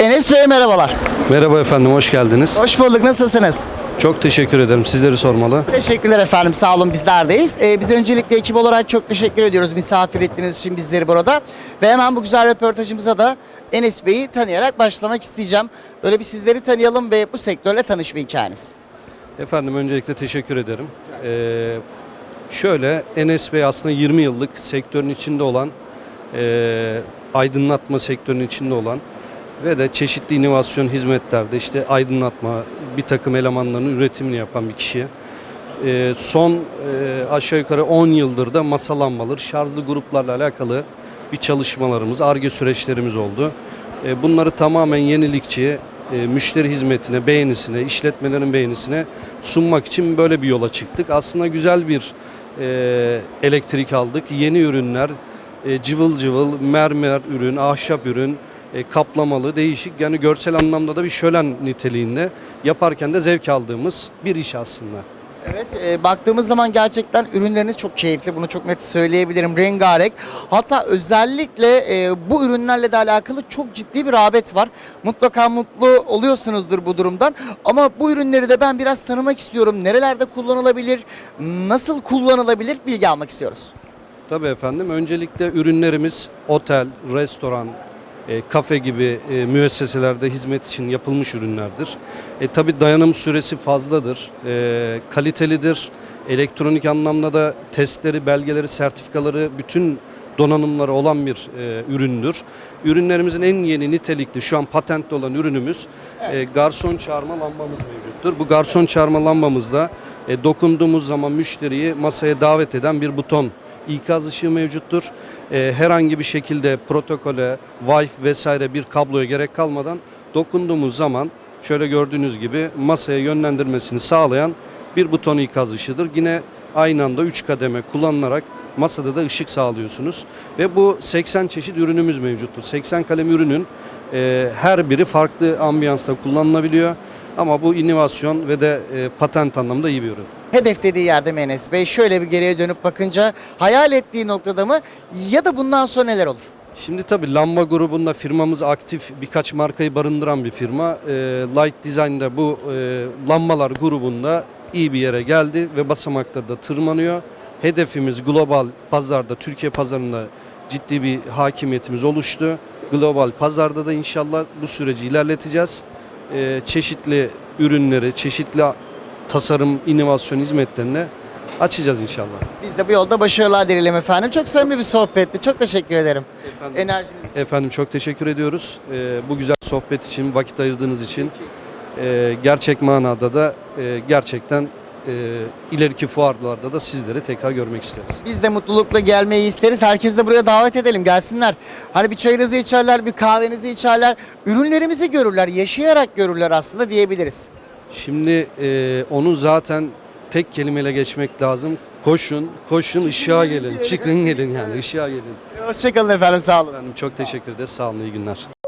Enes Bey merhabalar. Merhaba efendim, hoş geldiniz. Hoş bulduk. Nasılsınız? Çok teşekkür ederim. Sizleri sormalı. Teşekkürler efendim. Sağ olun bizlerdeyiz. Ee, biz öncelikle ekip olarak çok teşekkür ediyoruz misafir ettiğiniz için bizleri burada. Ve hemen bu güzel röportajımıza da Enes Bey'i tanıyarak başlamak isteyeceğim. Böyle bir sizleri tanıyalım ve bu sektörle tanışma hikayeniz. Efendim öncelikle teşekkür ederim. Ee, şöyle, Enes Bey aslında 20 yıllık sektörün içinde olan, e, aydınlatma sektörünün içinde olan ve de çeşitli inovasyon hizmetlerde işte aydınlatma, bir takım elemanların üretimini yapan bir kişi. Ee, son e, aşağı yukarı 10 yıldır da masa lambaları, şarjlı gruplarla alakalı bir çalışmalarımız, ARGE süreçlerimiz oldu. E, bunları tamamen yenilikçi, e, müşteri hizmetine, beğenisine, işletmelerin beğenisine sunmak için böyle bir yola çıktık. Aslında güzel bir e, elektrik aldık. Yeni ürünler, e, cıvıl cıvıl, mermer ürün, ahşap ürün, e, kaplamalı, değişik. Yani görsel anlamda da bir şölen niteliğinde yaparken de zevk aldığımız bir iş aslında. Evet, e, baktığımız zaman gerçekten ürünleriniz çok keyifli. Bunu çok net söyleyebilirim. Rengarenk. Hatta özellikle e, bu ürünlerle de alakalı çok ciddi bir rağbet var. Mutlaka mutlu oluyorsunuzdur bu durumdan. Ama bu ürünleri de ben biraz tanımak istiyorum. Nerelerde kullanılabilir, nasıl kullanılabilir bilgi almak istiyoruz. Tabii efendim. Öncelikle ürünlerimiz otel, restoran, e, kafe gibi e, müesseselerde hizmet için yapılmış ürünlerdir. E, tabii dayanım süresi fazladır, e, kalitelidir. Elektronik anlamda da testleri, belgeleri, sertifikaları, bütün donanımları olan bir e, üründür. Ürünlerimizin en yeni nitelikli şu an patentli olan ürünümüz e, garson çağırma lambamız mevcuttur. Bu garson çağırma lambamızda e, dokunduğumuz zaman müşteriyi masaya davet eden bir buton ikaz ışığı mevcuttur. E, herhangi bir şekilde protokole, Wi-Fi vesaire bir kabloya gerek kalmadan dokunduğumuz zaman şöyle gördüğünüz gibi masaya yönlendirmesini sağlayan bir buton ikaz ışığıdır. Yine aynı anda 3 kademe kullanılarak masada da ışık sağlıyorsunuz. Ve bu 80 çeşit ürünümüz mevcuttur. 80 kalem ürünün e, her biri farklı ambiyansta kullanılabiliyor. Ama bu inovasyon ve de e, patent anlamda iyi bir ürün. Hedef dediği yerde mi Enes Bey? Şöyle bir geriye dönüp bakınca hayal ettiği noktada mı ya da bundan sonra neler olur? Şimdi tabii lamba grubunda firmamız aktif birkaç markayı barındıran bir firma. E, Light Design'da bu lambalar grubunda iyi bir yere geldi ve basamakları da tırmanıyor. Hedefimiz global pazarda, Türkiye pazarında ciddi bir hakimiyetimiz oluştu. Global pazarda da inşallah bu süreci ilerleteceğiz. E, çeşitli ürünleri, çeşitli tasarım, inovasyon hizmetlerine açacağız inşallah. Biz de bu yolda başarılar dileyelim efendim. Çok samimi bir sohbetti. Çok teşekkür ederim. Enerjiniz için. Efendim çok teşekkür ediyoruz. Ee, bu güzel sohbet için, vakit ayırdığınız için. Ee, gerçek manada da e, gerçekten e, ileriki fuarlarda da sizleri tekrar görmek isteriz. Biz de mutlulukla gelmeyi isteriz. Herkesi de buraya davet edelim. Gelsinler. Hani bir çayınızı içerler, bir kahvenizi içerler. Ürünlerimizi görürler. Yaşayarak görürler aslında diyebiliriz. Şimdi e, onu zaten tek kelimeyle geçmek lazım. Koşun, koşun ışığa gelin. Çıkın gelin yani ışığa gelin. Hoşçakalın efendim. Sağ olun. Efendim çok teşekkür ederiz. Sağ olun, iyi günler.